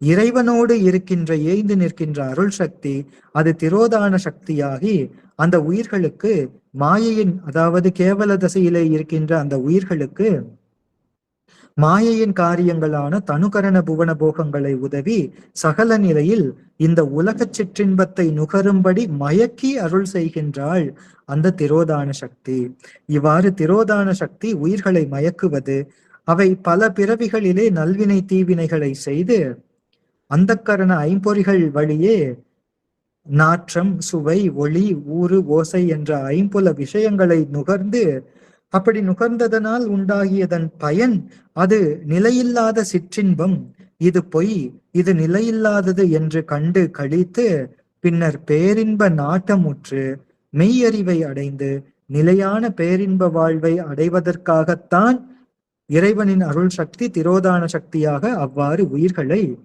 இறைவனோடு இருக்கின்ற ஏய்ந்து நிற்கின்ற அருள் சக்தி அது திரோதான சக்தியாகி அந்த உயிர்களுக்கு மாயையின் அதாவது கேவல தசையிலே இருக்கின்ற அந்த உயிர்களுக்கு மாயையின் காரியங்களான தனுகரண புவன போகங்களை உதவி சகல நிலையில் இந்த உலகச் சிற்றின்பத்தை நுகரும்படி மயக்கி அருள் செய்கின்றாள் அந்த திரோதான சக்தி. இவ்வாறு திரோதான சக்தி உயிர்களை மயக்குவது அவை பல பிறவிகளிலே நல்வினை தீவினைகளை செய்து அந்தக்கரண ஐம்பொறிகள் வழியே நாற்றம் சுவை ஒளி ஊறு ஓசை என்ற ஐம்புல விஷயங்களை நுகர்ந்து அப்படி நுகர்ந்ததனால் உண்டாகியதன் பயன் அது நிலையில்லாத சிற்றின்பம். இது பொய் இது நிலையில்லாதது என்று கண்டு கழித்து பின்னர் பேரின்ப நாட்டமுற்று மெய்யறிவை அடைந்து நிலையான பேரின்ப வாழ்வை அடைவதற்காகத்தான் இறைவனின் அருள் சக்தி திரோதான சக்தியாக அவ்வாறு உயிர்களை